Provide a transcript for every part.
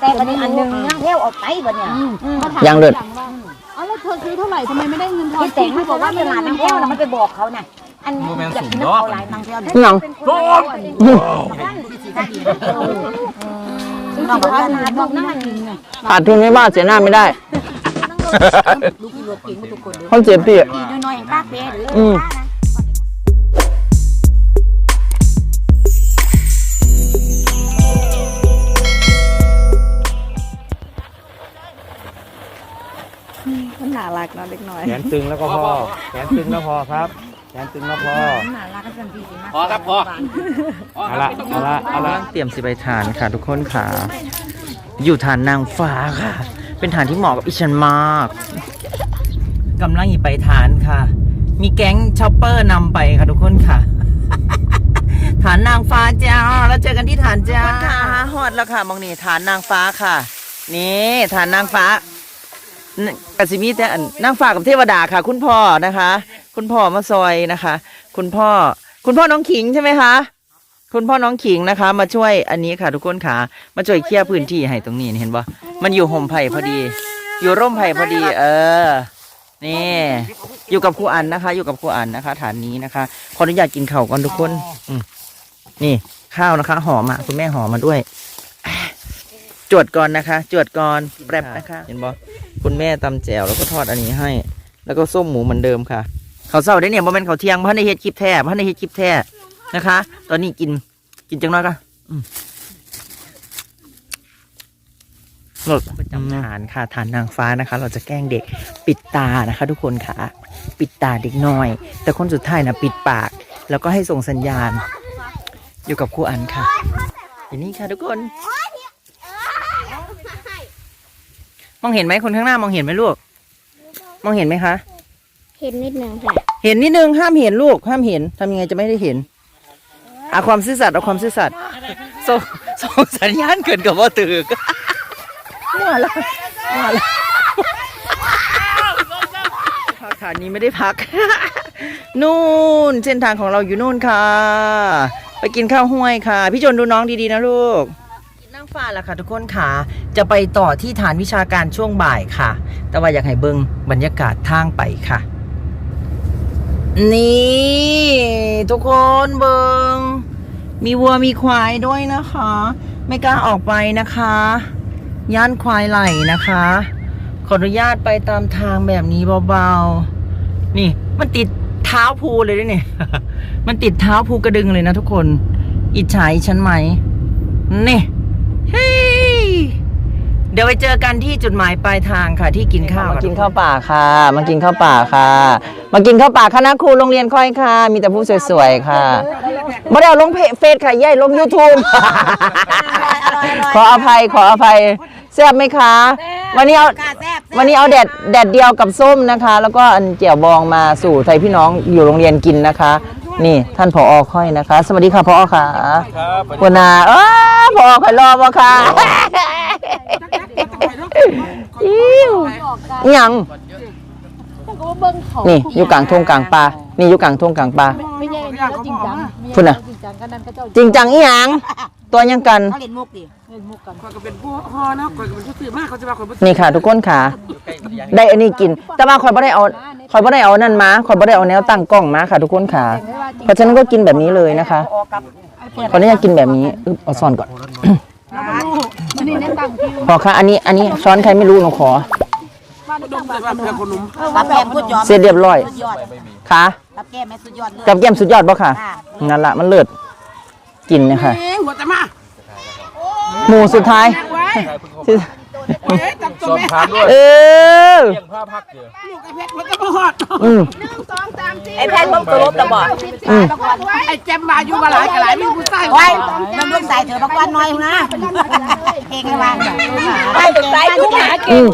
แต่บัดนี้อันหนึงยังเที่ยวออกไปบัดเนี่ยยังเลิศเอาแล้วเธอซื้อเท่าไหร่ทำไมไม่ได้เงินทอนพี่แต่งมันบอกว่าตลาดน้ำเที่ยวน่ะมันไปบอกเขาน่ะอันอยากกินน้ำเขาหลายนางเที่ยวนะหยังน้องบอกว่านาบอกนั่งกินน่ะขาดทุนไม่บ้าเสียหน้าไม่ได้ลูกกินรถกินทุกคนเลยคอนเซ็ปต์พี่ดีน้อยๆป้าเป้หรืออืมป้า นะมันน่ารักเนาะเด็กน้อยแขนตึงแล้วก็พอแขนตึงแล้วพอครับแขนตึงแล้วพอ น่ารักกันทีสิพอครับพอ เอาละเอาละเอาละ เตรียมสิไปทานค่ะ ทุกคนค่ะ อยู่ฐานนางฟ้าค่ะ เป็นฐานที่เหมาะกับอิฉันมากกำลังอีไปฐานค่ะ มีแก๊งช็อปเปอร์นำไปค่ะทุกคนค่ะ ฐานนางฟ้าจ้าแล้วเจอกันที่ฐานจ้าค่ะฮอดแล้วค่ะมองนี่ฐานนางฟ้าค่ะ นี่ฐานนางฟ้า กสิมีแต่อันนางฟ้ากับเทวดาค่ะ คุณพ่อนะคะ คุณพ่อมาซอยนะคะ คุณพ่อ คุณพ่อน้องขิงใช่ไหมคะ คุณพ่อน้องขิงนะคะ มาช่วยอันนี้ค่ะ ทุกคนค่ะ มาช่วยเคลียร์พื้นที่ให้ตรงนี้เห็นปะมันอยู่ห่มไผ่พอดี อยู่ร่มไผ่พอดี เออ นี่ อยู่กับครูอันนะคะ อยู่กับครูอันนะคะ ฐานนี้นะคะ ขออนุญาตกินข้าวก่อนทุกคน อืนี่ข้าวนะคะห่อมาคุณแม่หอมมาด้วย จวดก่อนนะคะ จวดก่อนแป๊บนะคะ เห็นปะ คุณแม่ตำแจ่วแล้วก็ทอดอันนี้ให้ แล้วก็ส้มหมูเหมือนเดิมค่ะเขาวเศร้าได้เนี่ยโมเมนเขาวเที่ยงเพราะในเฮ็ดคลิปแท้เพราะในเฮ็ดคลิปแท้นะคะ ตอนนี้กินกินจังน้อยก็อืมรถประจำฐานค่ะฐานนางฟ้านะคะ เราจะแกล้งเด็กปิดตานะคะ ทุกคนค่ะ ปิดตาเด็กน้อย แต่คนสุดท้ายนะปิดปาก แล้วก็ให้ส่งสัญญาณ อยู่กับครูอันค่ะอย่างนี้ค่ะทุกคน มองเห็นไหมคนข้างหน้ามองเห็นไหมลูก มองเห็นไหมคะ เห็นนิดนึงค่ะ เห็นนิดนึงห้ามเห็นลูกห้ามเห็นทำยังไงจะไม่ได้เห็นเอาความซื่อสัตย์เอาความซื่อสัตย์ส่งส่งสัญญาณเกินกับว่าตึกมาแล้วมาแล้วพักฐานนี้ไม่ได้พัก นู่นเส้นทางของเราอยู่นู่นค่ะ ไปกินข้าวห้วยค่ะ พี่จนดูน้องดีๆนะลูก นั่งฟ้าแล้วค่ะทุกคนค่ะ จะไปต่อที่ฐานวิชาการช่วงบ่ายค่ะ แต่ว่าอยากให้เบิ่งบรรยากาศทางไปค่ะ นี่ ทุกคนเบิงมีวัวมีควายด้วยนะคะ ไม่กล้าออกไปนะคะ ย่านควายไหลนะคะ ขออนุญาตไปตามทางแบบนี้เบาๆ นี่มันติดเท้าภูเลยด้วยเนี่ย มันติดเท้าภูกระดึงเลยนะทุกคน อิจฉาอีฉันไหมนี่ เฮ้ยเดี๋ยวไปเจอกันที่จุดหมายปลายทางค่ะที่กินข้าวมากินข้าวป่าค่ะ มากินข้าวป่าค่ะ มากินข้าวป่าคณะครูโรงเรียนค่อยค่ะ มีแต่ผู้สวยๆค่ะไม่ได้เอาลงเฟซค่ะย่ายลงยูทูบขออภัยขออภัยแซ่บไหมคะ วันนี้เอากาแซ่บวันนี้เอาแดดแดดเดียวกับส้มนะคะ แล้วก็อันเจียวบองมาสู่ไทยพี่น้องอยู่โรงเรียนกินนะคะ นี่ท่านผอค่อยนะคะ สวัสดีค่ะผอค่ะครับหัวหนาเออผอค่อยรอบ่ค่ะอิ้วอิหยังต้องก็ว่าเบิ้งเขานี่อยู่กลางทุ่งกลางป่านี่อยู่กลางทุ่งกลางป่าไม่ใช่นี่แล้วจริงจังพุ่นน่ะจริงจังกันนั่นก็เจ้าจริงจังอีหยัง ตัวยังกัน เขาเล่นมุกดิเล่นมุกกันข่อยก็เป็นผู้ฮอเนาะข่อยก็เป็นผู้ซื้อมากเขาจะมาข่อยบ่นี่ค่ะ ทุกคนค่ะ ได้อันนี้กิน แต่ว่าคอยบ่ได้เอาคอยบ่ได้เอานั่นมาคอยบ่ได้เอาแนวตั้งกล้องมาค่ะ ทุกคนค่ะ เพราะฉะนั้นก็กินแบบนี้เลยนะคะออกกับขออนุญาตกินแบบนี้อึ๊บเอาซ่อนก่อน มันนี่แน่ตั้งที่พอค่ะ อันนี้ อันนี้ช้อนใครไม่รู้หนูขอบ้านดมใส่บ้านเพื่อนคนหนุ่มกับแก้มสุดยอดเสร็จเรียบร้อย สุดยอดค่ะกับแก้มแม่สุดยอดเลยกับแก้มสุดยอดบ่ค่ะค่ะนั่นละมันเลิศ กินเนี่ยค่ะเอ้หัวจะมาหมู่สุดท้าย ไว้ที่เฮ้ยจับตัวสอบแม่ถามด้วยเออเลี้ยงผ้าพักเดี๋ยวลูกไอ้เพชรมันจะมาหอดอืม ไอ้แพนเบิ่งตัวลบตะบอดอืม ไอ้แจมมาอยู่มาหลายกหลายมีผู้ใส่ไว้มันลูกใส่เถอะบักวันน้อยนะเก่งมากไอ้ใส่ทุกหาอืม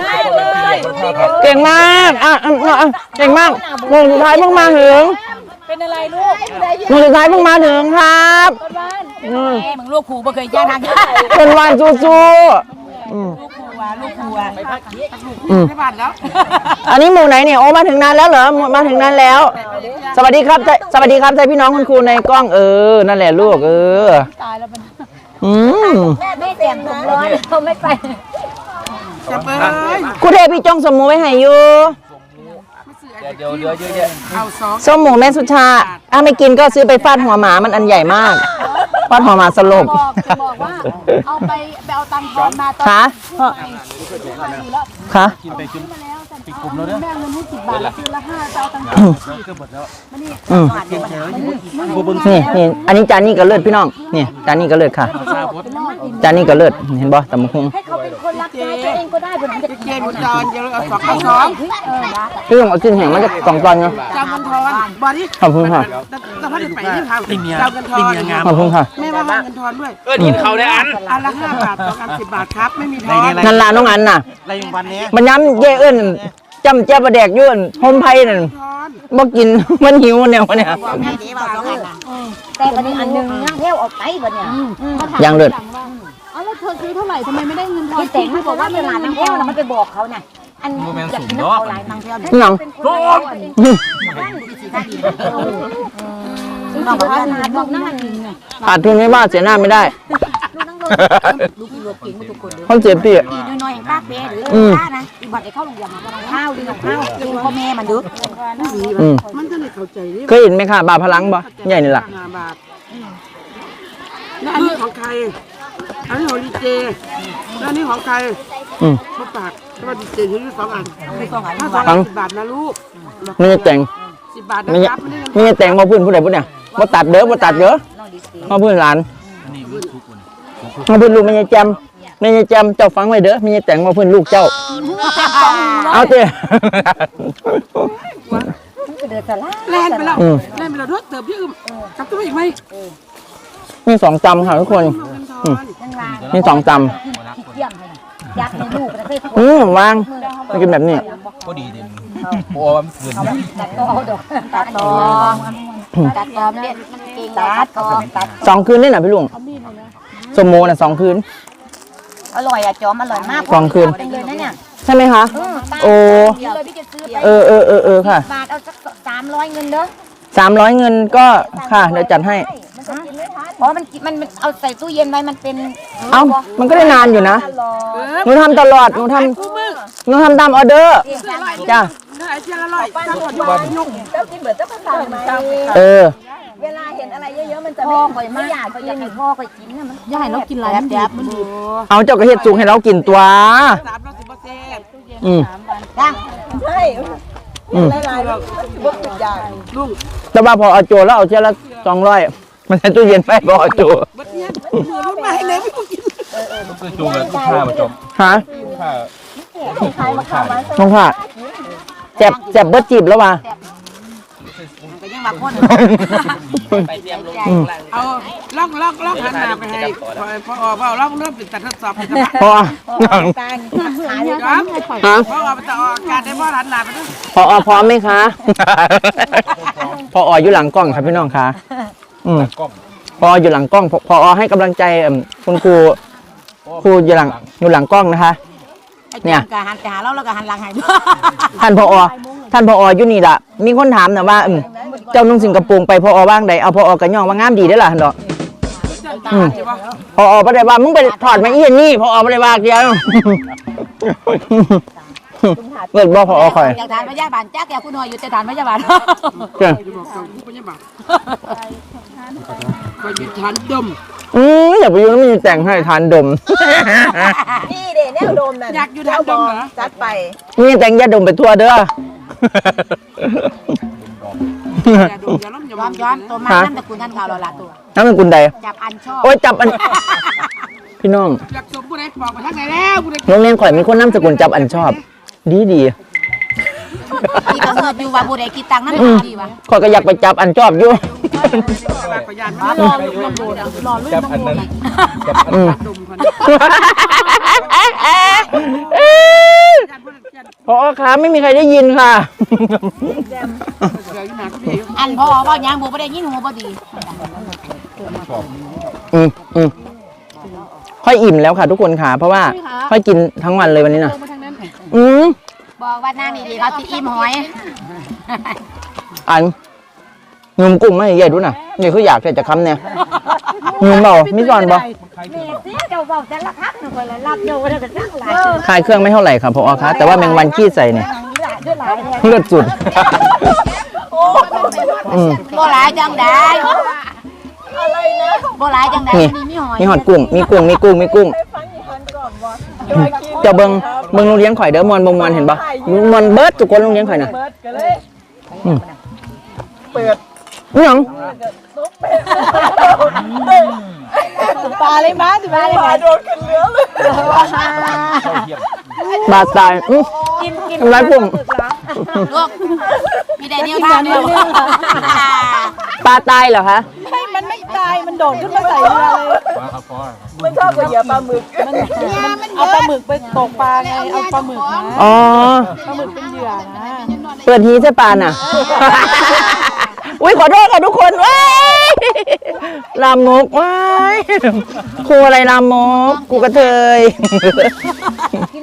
เก่งมากอะอะอะอะเก่งมากหมู่สุดท้ายเพิ่งมาถึง เป็นอะไรลูกหมู่สุดท้ายเพิ่งมาถึงครับอืมมึงลูกขู่บ่เคยแจ้งทางเป็นวันสู้ๆอืมลูกขู่อะลูกขู่อะอืมในบ้านแล้วอันนี้หมู่ไหนเนี่ยโอ้มาถึงนานแล้วเหรอมาถึงนานแล้ว สวัสดีครับไทยสวัสดีครับไทยพี่น้องคุณครูในกล้องเออ นั่นแหละลูกเออตายแล้วมันออืมแม่ไม่เต็มถุงร้อยเขาไม่ไปแจะเอ้ยกูเทพี่จ้องสมหมูไว้ให้อยู่ เดี๋ยวเดี๋ยวเดี๋ยวเดี๋ยวเอาสองส้มหมูแม่สุชาถ้าไม่กินก็ซื้อไปฟาดหัวหมามันอันใหญ่มากฟาดหัวหมาสลบ บอกจะบอกว่าเอาไปไปเอาตังค์ทอนมาตอนคะคะกินไปกินปิดกลุ่มแล้วเนี่ย แม่เงินให้สิบบาทคืนละห้าจะเอาตังค์อืมนี่นี่อันนี้จานนี้ก็เลิศพี่น้องนี่จานนี้ก็เลิศค่ะจานนี้ก็เลิศเห็นบ่ตำบักหุ่งให้เขาเป็นค นรักษาตัวเองก็ได้ผมจะเจนบุญจรเดี๋ยวเอาสองเอาสองพี่ต้องเอาจิ้นแห้งมาจากกล่องตอนเนาะเจ้าเงินทอนบอดี้ขอบคุณค่ะแต่ถ้าเด็ไปที่ทางเจ้าเงินทอนขอบคุณค่ะแม่ว่าเงินทอนด้วยเออกินเขาได้อันอันละห้าบาทสองอันสิบบาทครับไม่มีทอนนั่นล่ะน้องอันน่ะอะไรวันนี้มันย้ำเย่เอิ้นจำเจ้าประแดกอยื่นโฮมไผ่นั่นทอนบ่กินมันหิวเนี่ยวันเนี้ยให้ดีว่าสองอันแต่วันนี้อันหนึ่งย่างเที่ยวออกไปวันเนี้ยยังเลิศเอา แล้วเธอซื้อเท่าไหร่ทำไมไม่ได้เงินทอนพี่แต่งมันบอกว่าเวลานั่งเที่ยวนะมันไปบอกเขาน่ะอันอยากกินน้ำเขาหลายนั่งเที่ยวนี่หยังน้องบอกว่าลูกนั่งกินไงขาดทุนไม่ว่าเสียหน้าไม่ได้ลูกกินลูกกินทุกคนเลยคอนเซ็ปต์พี่ดีน้อยๆป้าเป้หรือป้านะอีบัตรได้เข้าโรงเรียนมาข้าวดีของข้าวกินพ่อแม่มันดึกอืมมันจะได้เข้าใจนี่เคยเห็นไหมค่ะบาพลังบ่ใหญ่นี่ล่ะห้าบาทแล้วอันนี้ของใคร อันนี้ของดีเจแล้วอันนี้ของใครอืมพ่อปากเพราะว่าดีเจถืออยู่สองอันไม่ต้องหาถ้าสองอันสิบบาทนะลูกไม่ได้แต่งสิบบาทนะไม่คได้รับไม่ได้เงินไม่ได้แต่งบ่พื้นผู้ใดผู้เนี่ยบ่ตัดเด้อบ่ตัดเด้อน้องดีสีบ่พื้นหลานบ่พื้นลูกไม่ใช่แจมไม่ใช่แจมเจ้าฟังไว้เด้อไม่ใช่แต่งบ่พื้นลูกเจ้า เอาเต้ เดือดสลาแล่นไปแล้วอืม แล่นไปแล้วด้วยเติมพี่อึมกลับตัวอีกไหมมีสองจำค่ะทุกคนเงิ นทอนนั่งวางมีสองจขี้เกียจให้ยักในลูกนะเพื่อนำอืมวางมากินแบบนี้ ก็ดีดีโอ้มันเกินตัดต่อดอกตัดต่อตัดต่อเนี่ยมันเก่งตัดต่อตัดสองคืนนี่น่ะพี่ลุงสมโมน่ะสองคืน อร่อยอะจอมอร่อยมากสองคืนเลยนะเนี่ยใช่ไหมคะ โอ้ เดี๋ยวพี่จะซื้อไปเออเออเออเออค่ะบาทเอาสักสามร้อยเงินเด้อสามร้อยเงินก็ค่ะเดี๋ยวจัดให้มัน จะกินไม่ทันเพราะมันมันมันเอาใส่ตู้เย็นไว้มันเป็นเอ้ามันก็ได้นานอยู่นะหนูทำตลอด หนูทำหนูทำตามออเดอร์จ้ะเนื้อไอ้เจียละร้อยจ้างหมดว่ายุ่งเจ้ากินเหมือนเจ้าภาษาไหมเออ เวลาเห็นอะไรเยอะๆมันจะพ่อคอยไม่อยากอยากให้พ่อคอยกินนะมันอย่าให้เรากินหลายมันดีบมันดีบเอาเจ้ากระเฮ็ดสุกให้เรากินตัวสามร้อยสิบเปอร์เซ็นต์อืมจ้างอืมลุงแต่ว่าพอเอาโจแล้วเอาเจ้าละสองร้อย มันใช้ตู้เย็นไปพอจเบัดเนี้ยมือรุ่นมาให้เลยไม่ต้องกินคือจูงกับลูกค้ามาจมฮะลูกค้าน้องค่ะแจ็บแจ็บเบิดจีบแล้วว่ะก็ยังบาคนอืมเอาล่องล่องล่องหันหน้าไปให้พอพอพอล่องเริ่มเป็นตัดทดสอบพอตายหายยังไม่ปล่อยฮะพออาไปต่ออากาศได้พ่อหันหน้าไปด้วยพออพร้อมไหมคะพอออยู่หลังกล้องครับพี่น้องคะ อืม กล้องพออยู่หลังกล้องพอพอให้กำลังใจเอิ่มคุณครูครูอยู่หลังอยู่หลังกล้องนะคะเนี่ยกะหันกะหาเราแล้วก็หันหลังให้ท่านพอท่านพออยู่นี่ล่ะ มีคนถามนะว่าอืมเจ้านุ่งสิงกระโปรงไปพอว่างใดเอาพอกระย่องว่างามดีได้อล่ะหั่นดอกอืมพอบ่ได้ว่ามึงไปถอดมาอีอันนี่พอบ่ได้ว่าเดียวเลิกบ่พอคอยอยากทานพยาบาลจ้าแกคุณหน่อยอยู่แต่ทานพยาบาลเจ้า จะบอกกับผู้ปฏิบัติก็ยึดฐานดมอืมอยากไปอยู่แล้วมีแต่งให้ทานดม นี่เด้แนวดมนั่นอยากอยู่ฐานดมเหรอ จัดไปมีแต่งยาดมไปทั่วเด้อ อย่าดมอย่าล้มอย่าย้อมย้อมตัวมานั่นตระกูลท่านข่าวเราละตัว น้ำเป็นกุนใด จับอันชอบโอ้ยจับอัน พี่น้องอยากสมผู้ใดปอกไปทางไหนแล้วผู้ใดโรงเรียนข่อยมีคนน้ำสกุลจับอันชอบ ดีดี ที่กำเนิดอยู่ว่าบุได้กินตังค์นั่นดีวะข่อยก็อยากไปจับอันชอบอยู่พยานรอรอรอโดนรอลื่นจับต้องอันโดนั้นนจับอันอืมดมคนพอคะไม่มีใครได้ยินค่ะเสืออยู่หนาก็เดียวอันพ่อว่ายางบุบ่ได้ยินหูบ่ดีอืมอืมค่อยอิ่มแล้วค่ะทุกคนค่ะ เพราะว่าค่อยกินทั้งวันเลยวันนี้นะมาทางนั้นอืม บอกว่านั่งดีๆเขาสิอิ่มหอยอันหนุ่มกุ้งไม่ใหญ่ดูน่ะนี่คืออยากแต่จะคำเนี่ยมีเปล่ามีก่อนบ่เสียเจ้าบอกแต่ละครั้งหนึ่งคนละรับโยนแล้วก็ตั้งหลายขายเครื่องไม่เท่าไหร่ครับพอคะแต่ว่าแมงวันขี้ใส่เนี่ยเลือดสุดอืมบ่หลายจังได้อะไรนะบ่หลายจังได้นี่มีหอยมีหอดกุ้งมีกุ้งมีกุ้งมีกุ้ง เจ้าเบิงเบิงโรงเรียนข่อยเด้อมวนบ่มวนเห็นปะมวนเบิดทุกคนโรงเรียนข่อยน่ะอืมเปิดนี่หยังปลาเลยมั้ยสิปลาเลยมั้ยบาดตายอื้อทำร้ายผมลูกมีแต่เดียวทางเดียวปลาตายเหรอคะให้มันไม่ตาย มันโดดขึ้นมาใส่เรือเลย มันชอบกว่าเหยื่อปลาหมึกมันเอาปลาหมึกไปตกปลาไงเอาปลาหมึกนะอ๋อ ปลาหมึกเป็นเหยื่อนะเปิดทีใช่ปลาน่ะ อุ้ยขอโทษค่ะทุกคนว้ายลามกว้ายครูอะไรลามกกูกระเทย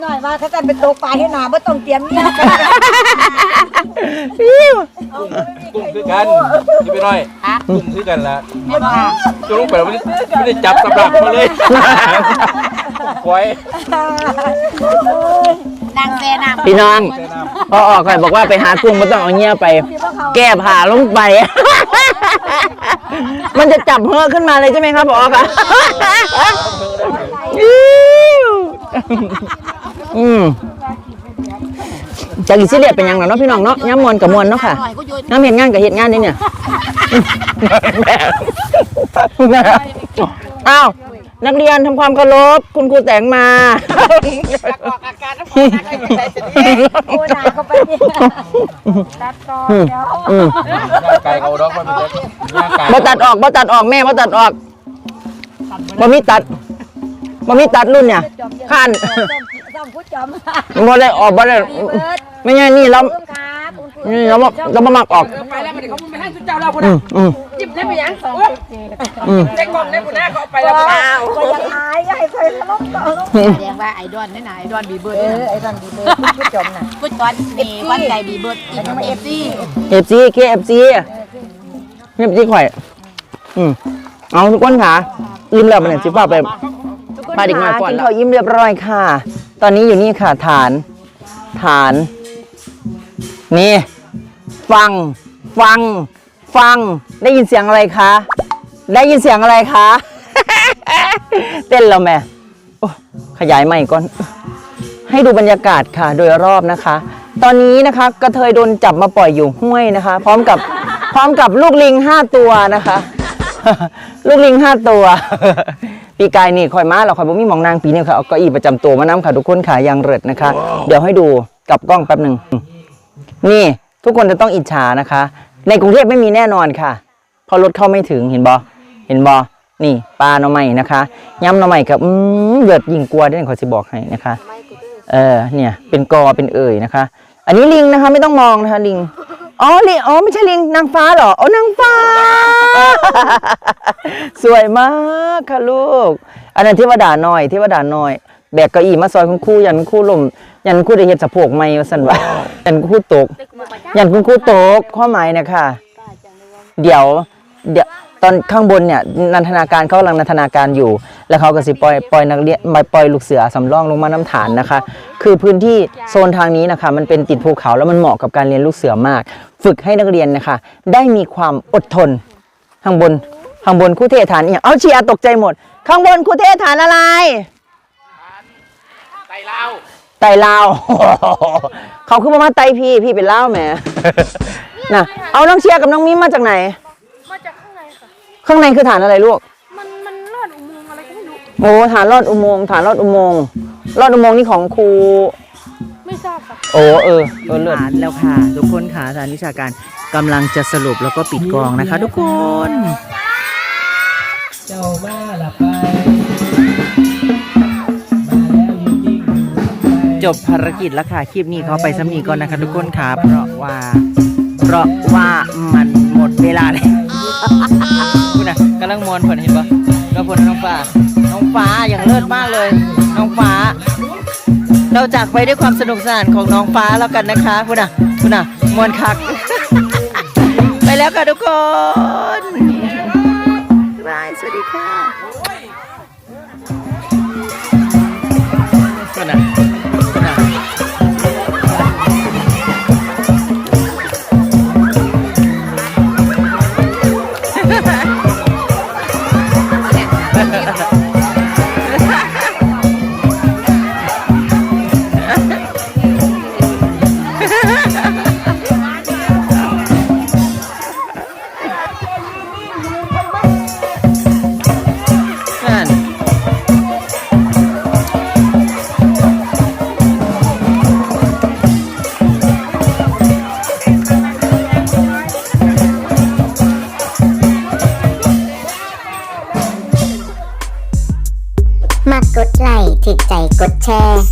พี่น้อยว่าถ้ากันเป็นตกปลาที่หนาบ่ต้องเตรียมเนี่ยอิ๊วกุ้งคือกันนี่ไปหน่อยกุ้งคือกันละจะลงไปแล้วไม่ได้ไม่ได้จับสำหรับมาเลยควยนางแซน้ำพี่น้องพอออกก่อนบอกว่าไปหากุ้งไม่ต้องเอาเงี้ยไป แก้ผ่าลงไป มันจะจับเฮือกขึ้นมาเลยใช่ไหมครับพอคะอิ๊ว อืมจากอิสเลียดเป็นหยังเหรอเนาะพี่น้องเนาะย้ำมวนกับมวนเนาะค่ะหน่อยก็โยนน้ำเห็นงานกับเหตุงานนี่เนี่ยอ้าวนักเรียนทำความเคารพคุณครูแต่งมาโอ้นาเข้าไปเนี่ยตัดต่ออืมเดี๋ยวอืมย่างไก่เขาดอกมันเป็นย่างไก่บ่ตัดออกบ่ตัดออกแม่บ่ตัดออกบ่มีตัดบ่มีตัดรุ่นเนี่ยข้านต้ องพูดจอมบ่ได้ออกบ่ได้ไม่ใช่นี่เราคุณครับคุณครูนี่เราเราบ่มักออกไปแล้วมันเขาไม่ให้สุดเจ้าเราคนอืนั้นมอืมจิ้มได้ไปยังอืมได้กล่องได้คนแรกเขาไปแล้วว้าก็ยังอายให้ใครทะลุต่อแสดงว่าไอ้ดอนนี่นะไอดอนบีเบิร์ดเออไอ้ดอนบีเบิร์ดพูดจอมน่ะพูดจอมนี่วันใจบีเบิร์ดอีกเอฟซี FC KFC KFC ข่อยอืมเอาทุกคนค่ะอิ่มแล้วมันเนี่ยสิฟ้าไปพาด็กน้อยก่อนกินข้าวอิ่มเรียบร้อยค่ะ ตอนนี้อยู่นี่ค่ะฐาน ฐาน นี่ ฟัง ฟัง ฟัง ได้ยินเสียงอะไรคะ ได้ยินเสียงอะไรคะ เต้นแล้วแม่โอ้ขยายใหม่ก่อน ให้ดูบรรยากาศค่ะ โดยรอบนะคะ ตอนนี้นะคะกระเทยโดนจับมาปล่อยอยู่ห้วยนะคะ พร้อมกับพร้อมกับลูกลิงห้าตัวนะคะ ลูกลิงห้าตัว ปีกายนี่คอยมาเราคอยบ่มีหมองนางปีนี้ค่ะเอาเก้าอี้ประจำตัวมานํค่ะทุกคนค่ะยังเริดนะคะ เดี๋ยวให้ดูกับกล้องแป๊บหนึ่งนี่ทุกคนจะต้องอิจฉานะคะ ในกรุงเทพไม่มีแน่นอนค่ะ เพราะรถเข้าไม่ถึงเห็นบอเห็นบอนี่ปลาหน่อไม้นะคะยำหน่อไม้กับอืมเดือดยิ่งกลัวได้ขอสิบอกให้นะคะ เออเนี่ยเป็นกอเป็นเอ่ยนะคะ อันนี้ลิงนะคะ ไม่ต้องมองนะคะลิงอ๋อลิงอ๋อไม่ใช่ลิงนางฟ้าเหรออ๋อนางฟ้า สวยมากค่ะลูก อันนั้นเทวดาน้อยเทวดาน้อย แบกเก้าอี้มาซอยคุณครูยันคุณครูลมยันคุณครูได้เห็ดสะโพกไม่ว่าสันว่ายันคุณครูตก ยันคุณครูตกข้อหมายนะคะเดี๋ยวเดี๋ยวตอนข้างบนเนี่ยนันทนาการเขากำลังนันทนาการอยู่ แล้วเขาก็สิปล่อยปล่อยนักเรียนมาปล่อยลูกเสือสำรองลงมาน้ำฐานนะคะ คือพื้นที่โซนทางนี้นะคะ มันเป็นติดภูเขาแล้วมันเหมาะกับการเรียนลูกเสือมาก ฝึกให้นักเรียนนะคะ ได้มีความอดทน ข้างบน ข้างบนครูเทศฐานเนี่ยเอาเชียร์ตกใจหมด ข้างบนครูเทศฐานอะไรไก่ลาวไต่ลาวเขาคือมาไต่พี่พี่เป็นลาวแหมน่ะเอาน้องเชียร์กับน้องมิ้มมาจากไหน มาจากข้างในค่ะ ข้างในคือฐานอะไรลูก มันมันลอดอุโมงค์อะไรก็ไม่รู้โอ้ฐานลอดอุโมงค์ฐานลอดอุโมงค์ลอดอุโมงค์นี่ของครู ไม่ทราบค่ะโอ้เออเออเลือดแล้วค่ะ ทุกคนค่ะสารวิชาการกำลังจะสรุปแล้วก็ปิดกองนะคะ ทุกคน เจ้ามาละไป มาแล้วยิ่งยิ่งอยู่จบภารกิจแล้วค่ะ คลิปนี้เขาไปสำนีก่อนนะคะ ทุกคนค่ะ เพราะว่า เพราะว่ามันหมดเวลาแล้วคุณน่ะกำลังมวนผลเห็นปะแล้วผลน้องฟ้า น้องฟ้าอย่างเลิศมากเลย น้องฟ้า เราจากไปด้วยความสนุกสนานของน้องฟ้าแล้วกันนะคะคุณน่ะคุณน่ะมวนคัก ไปแล้วค่ะทุกคนบายสวัสดีค่ะ ม